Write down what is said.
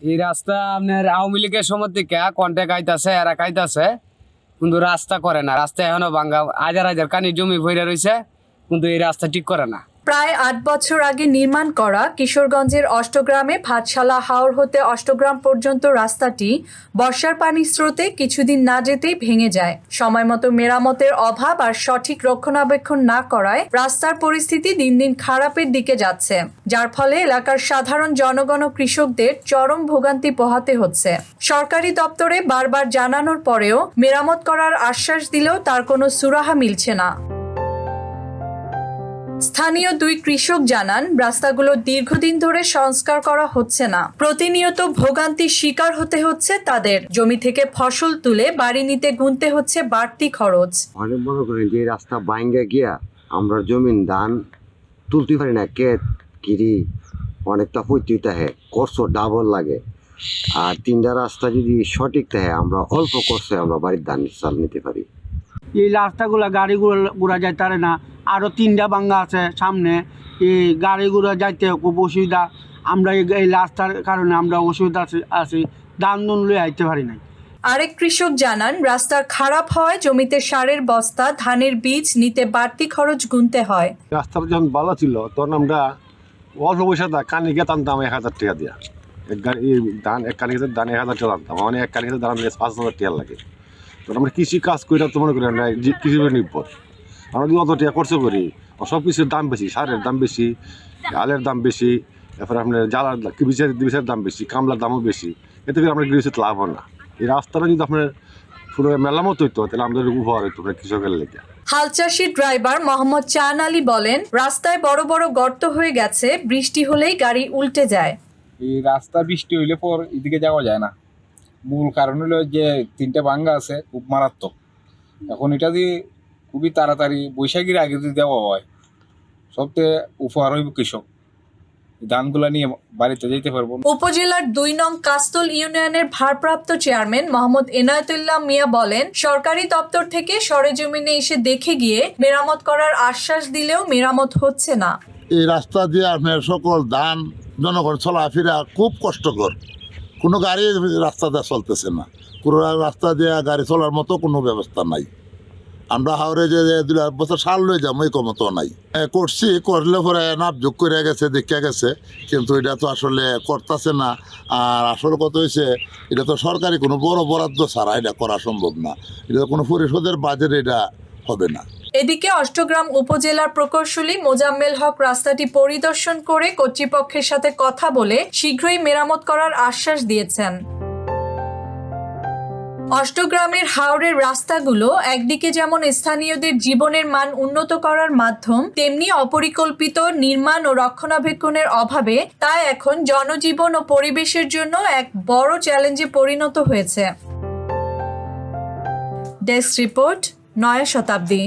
এই রাস্তা আপনার আওয়ামী লীগের সময় থেকে কন্ট্যাক্ট আইতাছে, এরা খাইতাছে কিন্তু রাস্তা করে না। রাস্তা এখনও ভাঙ্গা, হাজার হাজার কানি জমি ভরে রয়েছে কিন্তু এই রাস্তা ঠিক করে না। প্রায় আট বছর আগে নির্মাণ করা কিশোরগঞ্জের অষ্টগ্রামে ভাটশালা হাওর হতে অষ্টগ্রাম পর্যন্ত রাস্তাটি বর্ষার পানির স্রোতে কিছুদিন না যেতেই ভেঙে যায়। সময় মতো মেরামতের অভাব আর সঠিক রক্ষণাবেক্ষণ না করায় রাস্তার পরিস্থিতি দিন দিন খারাপের দিকে যাচ্ছে। যার ফলে এলাকার সাধারণ জনগণ ও কৃষকদের চরম ভোগান্তি পোহাতে হচ্ছে। সরকারি দপ্তরে বারবার জানানোর পরেও মেরামত করার আশ্বাস দিলেও তার কোনো সুরাহা মিলছে না। স্থানীয় দুই কৃষক জানান রাস্তাগুলো দীর্ঘদিন ধরে সংস্কার করা হচ্ছে না। প্রতিনিয়ত ভোগান্তির শিকার হতে হচ্ছে তাদের। জমি থেকে ফসল তুলে বাড়ি নিতে গুনতে হচ্ছে বাড়তি খরচ। অনেক মনে করেন যে রাস্তা বাইঙ্গা গিয়া আমরা জমিন ধান তুলতে পারি না। কেত কিরি অনেকটা পৈতৃক থাকে খরচ ডাবল লাগে। আর তিনটা রাস্তা যদি সঠিক থাকে আমরা অল্প খরচে আমরা বাড়ির ধান চাল নিতে পারি। এই রাস্তাগুলো গাড়িগুলো ঘোরা যায় পারে না। আরও তিনটা বাঙ্গা আছে সামনে। এই গাড়িগুলো যাইতে খুব অসুবিধা। আমরা এই রাস্তার কারণে আমরা অসুবিধা আছি আছি। দান দুন লয়ে আইতে পারি নাই। আরেক কৃষক জানান রাস্তা খারাপ হয় জমিতে সারের বস্তা ধানের বীজ নিতে বাড়তি খরচ গুনতে হয়। রাস্তাটা যখন ভালো ছিল তখন আমরা অল্প পয়সা দা কানি গিয়ে টানতাম এক হাজার টাকা দিয়া। এক গাড়ি ধান এক কানি ধান এক হাজার টাকা আনতাম। মানে এক কানি ধান পাঁচ হাজার টাকা লাগে। তখন আমরা কৃষি কাজ করি তো মনে করি কৃষির উপর নির্ভর। আমরা যদি অত টাকা খরচ করি। সব কিছুর দাম বেশি সারের দাম বেশি আলের দাম বেশি তারপরে আপনার জ্বালার বিচার বিচারের দাম বেশি কামলার দামও বেশি। এতে করে আমরা গৃহস্থ লাভ হয় না। এই রাস্তাটা যদি আপনার পুরো মেলামত হইতো তাহলে আমাদের উপহার হইতো আপনার কৃষকের লেগে। হালচাষি ড্রাইভার মোহাম্মদ চান আলী বলেন রাস্তায় বড় বড় গর্ত হয়ে গেছে বৃষ্টি হলেই গাড়ি উল্টে যায়। এই রাস্তা বৃষ্টি হইলে পর এদিকে যাওয়া যায় না। মূল কারণ হলো যে তিনটা ভাঙ্গা আছে খুব মারাত্মক। এখন এটা দিয়ে খুবই তাড়াতাড়ি বৈশাখীর আগে যদি দেওয়া হয় সবচেয়ে উপহার হইব কৃষক। এই ধানগুলা নিয়ে বাড়িতে যেতে পারব উপজেলার দুই নং কাস্তল ইউনিয়নের ভারপ্রাপ্ত চেয়ারম্যান মোহাম্মদ এনায়েতুল্লাহ মিয়া বলেন সরকারি দপ্তর থেকে সরেজমিনে এসে দেখে গিয়ে মেরামত করার আশ্বাস দিলেও মেরামত হচ্ছে না। এই রাস্তা দিয়ে আপনার সকল ধান জনগণ চলাফেরা খুব কষ্টকর। কোনো গাড়ি রাস্তা দিয়ে চলতেছে না। কোনো রাস্তা দিয়ে গাড়ি চলার মতো কোনো ব্যবস্থা নাই। আমরা হাওড়ে যে দুই বছর সাল লয়ে যাব এই মতো নাই। করছি, করলে পরে নাপ যোগ করে গেছে দেখে গেছে, কিন্তু এটা তো আসলে করতেছে না। আর আসল কথা হয়েছে এটা তো সরকারি কোনো বড় বরাদ্দ ছাড়া এটা করা সম্ভব না। এটা কোনো পরিষদের বাজেট, এটা হবে না। এদিকে অষ্টগ্রাম উপজেলার প্রকৌশলী মোজাম্মেল হক রাস্তাটি পরিদর্শন করে কর্তৃপক্ষের সাথে কথা বলে শীঘ্রই মেরামত করার আশ্বাস দিয়েছেন। অষ্টগ্রামের হাওড়ের রাস্তাগুলো একদিকে যেমন স্থানীয়দের জীবনের মান উন্নত করার মাধ্যম, তেমনি অপরিকল্পিত নির্মাণ ও রক্ষণাবেক্ষণের অভাবে তা এখন জনজীবন ও পরিবেশের জন্য এক বড় চ্যালেঞ্জে পরিণত হয়েছে। ডেস্ক রিপোর্ট নয়া শতাব্দী।